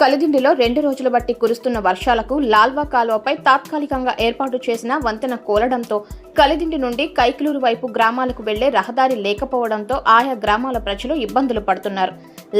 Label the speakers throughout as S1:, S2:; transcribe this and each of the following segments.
S1: కలిదిండిలో రెండు రోజుల బట్టి కురుస్తున్న వర్షాలకు లాల్వా కాలువపై తాత్కాలికంగా ఏర్పాటు చేసిన వంతెన కోలడంతో కలిదిండి నుండి కైకిలూరు వైపు గ్రామాలకు వెళ్ళే రహదారి లేకపోవడంతో ఆయా గ్రామాల ప్రజలు ఇబ్బందులు పడుతున్నారు.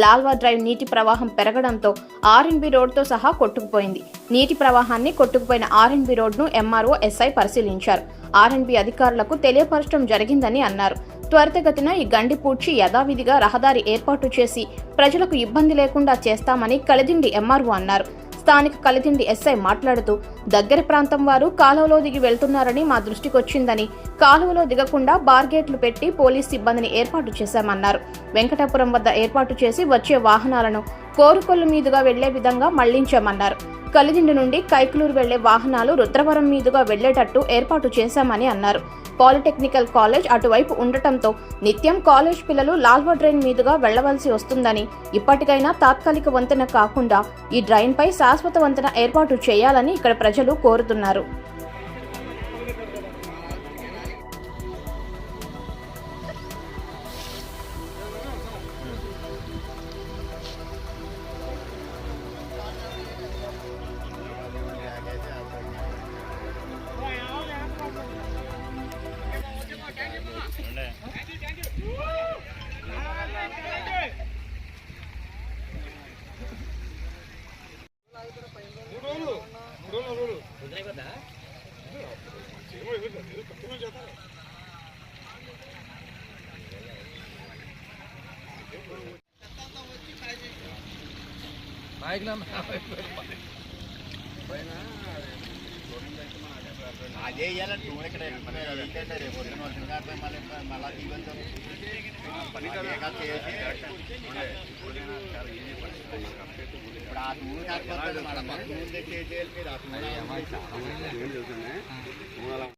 S1: లాల్వా డ్రైవ్ నీటి ప్రవాహం పెరగడంతో ఆర్ఎన్బి రోడ్తో సహా కొట్టుకుపోయింది. నీటి ప్రవాహాన్ని కొట్టుకుపోయిన ఆర్ఎన్బి రోడ్ను ఎంఆర్ఓ ఎస్ఐ పరిశీలించారు. ఆర్ఎన్బి అధికారులకు తెలియపరచడం జరిగిందని అన్నారు. త్వరితగతిన ఈ గండి పూడ్చి యథావిధిగా రహదారి ఏర్పాటు చేసి ప్రజలకు ఇబ్బంది లేకుండా చేస్తామని కలిదిండి ఎంఆర్ఓ అన్నారు. స్థానిక కలిదిండి ఎస్ఐ మాట్లాడుతూ దగ్గర ప్రాంతం వారు కాలువలో దిగి వెళ్తున్నారని మా దృష్టికొచ్చిందని కాలువలో దిగకుండా బార్గేట్లు పెట్టి పోలీస్ సిబ్బందిని ఏర్పాటు చేశామన్నారు. వెంకటాపురం వద్ద ఏర్పాటు చేసి వచ్చే వాహనాలను కోరుకొల్లు మీదుగా వెళ్ళే విధంగా మళ్ళించామన్నారు. కలిదిండి నుండి కైకులూరు వెళ్ళే వాహనాలు రుద్రవరం మీదుగా వెళ్ళేటట్టు ఏర్పాటు చేశామని అన్నారు. పాలిటెక్నికల్ కాలేజ్ అటువైపు ఉండటంతో నిత్యం కాలేజ్ పిల్లలు లాల్వా డ్రైన్ మీదుగా వెళ్ళవలసి వస్తుందని ఇప్పటికైనా తాత్కాలిక వంతెన కాకుండా ఈ డ్రైన్పై శాశ్వత వంతెన ఏర్పాటు చేయాలని ఇక్కడ ప్రజలు కోరుతున్నారు.
S2: అదే ఇయ్యాల టూ ఇక్కడ రేపు వచ్చిన కాబట్టి మళ్ళీ మళ్ళా తీయవద్దాం అదే కాదు చేసి ఇప్పుడు ఆ టూ కాకపోతే మళ్ళీ పక్క ముందే చేసేయాలి మీరు. ఆ. టూ